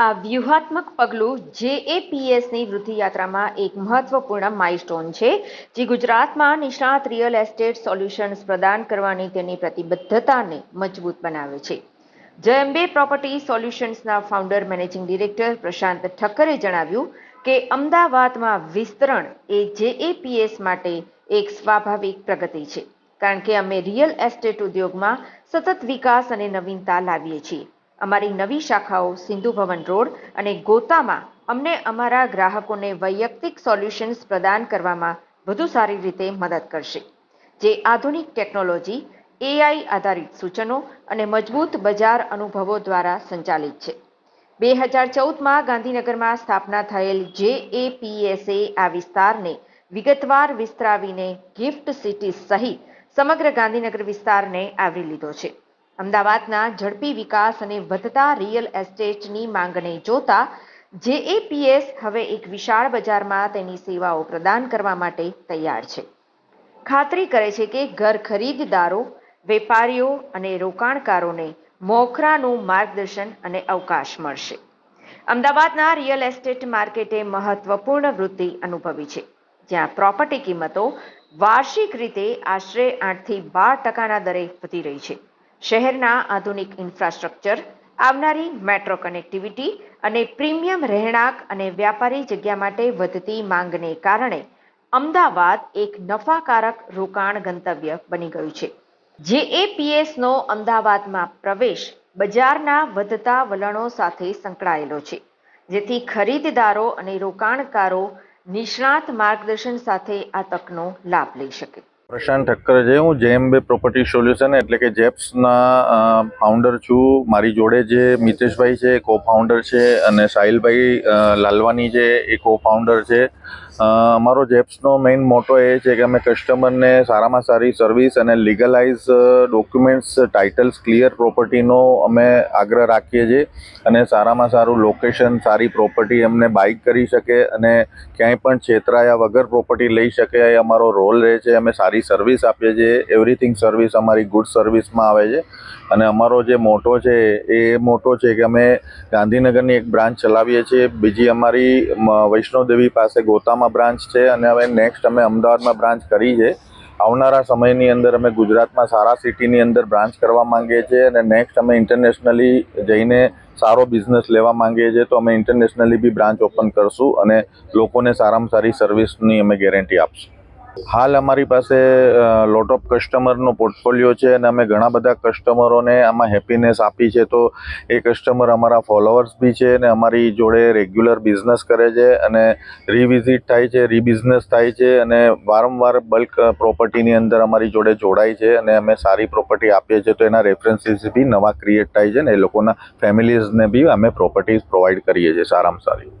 આ વ્યૂહાત્મક પગલું જેએપીએસની વૃદ્ધિ યાત્રામાં એક મહત્વપૂર્ણ માઇલસ્ટોન છે, જે ગુજરાતમાં નિષ્ણાત રિયલ એસ્ટેટ સોલ્યુશન્સ પ્રદાન કરવાની તેની પ્રતિબદ્ધતાને મજબૂત બનાવે છે. જયંબે પ્રોપર્ટી સોલ્યુશન્સના ફાઉન્ડર, મેનેજિંગ ડિરેક્ટર પ્રશાંત ઠક્કરે જણાવ્યું કે અમદાવાદમાં વિસ્તરણ એ જેએપીએસ માટે એક સ્વાભાવિક પ્રગતિ છે, કારણ કે અમે રિયલ એસ્ટેટ ઉદ્યોગમાં સતત વિકાસ અને નવીનતા લાવીએ છીએ. અમારી નવી શાખાઓ સિંધુ ભવન રોડ અને ગોતામાં અમને અમારા ગ્રાહકોને વૈયક્તિક સોલ્યુશન્સ પ્રદાન કરવામાં વધુ સારી રીતે મદદ કરશે. જે આધુનિક ટેકનોલોજી એઆઈ આધારિત સૂચનો અને મજબૂત બજાર અનુભવો દ્વારા સંચાલિત છે. બે હજાર ચૌદમાં ગાંધીનગરમાં સ્થાપના થયેલ જે એપીએસએ આ વિસ્તારને વિગતવાર વિસ્તરાવીને ગિફ્ટ સિટી સહિત સમગ્ર ગાંધીનગર વિસ્તારને આવરી લીધો છે. અમદાવાદના ઝડપી વિકાસ અને વધતા રિયલ એસ્ટેટની માંગને જોતા જેએપીએસ હવે એક વિશાળ બજારમાં તેની સેવાઓ પ્રદાન કરવા માટે તૈયાર છે. ખાતરી કરે છે કે ઘર ખરીદદારો, વેપારીઓ અને રોકાણકારોને મોખરાનું માર્ગદર્શન અને અવકાશ મળશે. અમદાવાદના રિયલ એસ્ટેટ માર્કેટે મહત્વપૂર્ણ વૃદ્ધિ અનુભવી છે. જ્યાં પ્રોપર્ટી કિંમતો વાર્ષિક રીતે આશરે આઠથી બાર ટકાના દરે વધી રહી છે. શહેરના આધુનિક ઇન્ફ્રાસ્ટ્રક્ચર, આવનારી મેટ્રો કનેક્ટિવિટી અને પ્રીમિયમ રહેણાંક અને વ્યાપારી જગ્યા માટે વધતી માંગને કારણે અમદાવાદ એક નફાકારક રોકાણ ગંતવ્ય બની ગયું છે. જેએપીએસનો અમદાવાદમાં પ્રવેશ બજારના વધતા વલણો સાથે સંકળાયેલો છે. જેથી ખરીદદારો અને રોકાણકારો નિષ્ણાત માર્ગદર્શન સાથે આ તકનો લાભ લઈ શકે. પ્રશાંત ઠક્કર છે. હું જેમ બે પ્રોપર્ટી સોલ્યુશન એટલે કે જેપ્સના ફાઉન્ડર છું. મારી જોડે જે મિતેશભાઈ છે કો ફાઉન્ડર છે અને સાહિલભાઈ લાલવાની છે, એ કો ફાઉન્ડર છે અમારો જેપ્સનો મેઇન મોટો એ છે કે અમે કસ્ટમરને સારામાં સારી સર્વિસ અને લીગલાઇઝ ડોક્યુમેન્ટ્સ ટાઇટલ્સ ક્લિયર પ્રોપર્ટીનો અમે આગ્રહ રાખીએ છીએ અને સારામાં સારું લોકેશન સારી પ્રોપર્ટી અમને બાઇક કરી શકે અને ક્યાંય પણ છેતરાયા વગર પ્રોપર્ટી લઈ શકે એ અમારો રોલ રહે છે. અમે સારી સર્વિસ આપીએ છીએ. એવરીથિંગ સર્વિસ અમારી ગુડ સર્વિસમાં આવે છે. અને અમારો જે મોટો છે, એ મોટો છે કે અમે ગાંધીનગરની એક બ્રાન્ચ ચલાવીએ છીએ. બીજી અમારી વૈષ્ણવદેવી પાસે ગોતામાં બ્રાન્ચ છે અને હવે નેક્સ્ટ અમે અમદાવાદમાં બ્રાન્ચ કરી છે. આવનારા સમયની અંદર અમે ગુજરાતમાં સારા સિટીની અંદર બ્રાન્ચ કરવા માંગીએ છીએ અને નેક્સ્ટ અમે ઇન્ટરનેશનલી જઈને સારો બિઝનેસ લેવા માંગીએ છીએ, તો અમે ઇન્ટરનેશનલી બી બ્રાન્ચ ઓપન કરશું અને લોકોને સારામાં સારી સર્વિસની અમે ગેરંટી આપશું. હાલ અમારી પાસે લોટ ઓફ કસ્ટમરનો પોર્ટફોલિયો છે અને અમે ઘણા બધા કસ્ટમરોને આમાં હેપીનેસ આપી છે. તો એ કસ્ટમર અમારા ફોલોઅર્સ બી છે અને અમારી જોડે રેગ્યુલર બિઝનેસ કરે છે અને રીવિઝિટ થાય છે રીબિઝનેસ થાય છે અને વારંવાર બલ્ક પ્રોપર્ટીની અંદર અમારી જોડે જોડાય છે અને અમે સારી પ્રોપર્ટી આપીએ છીએ. તો એના રેફરન્સીસ બી નવા ક્રિએટ થાય છે ને એ લોકોના ફેમિલીઝને બી અમે પ્રોપર્ટીઝ પ્રોવાઈડ કરીએ છીએ સારામાં સારી.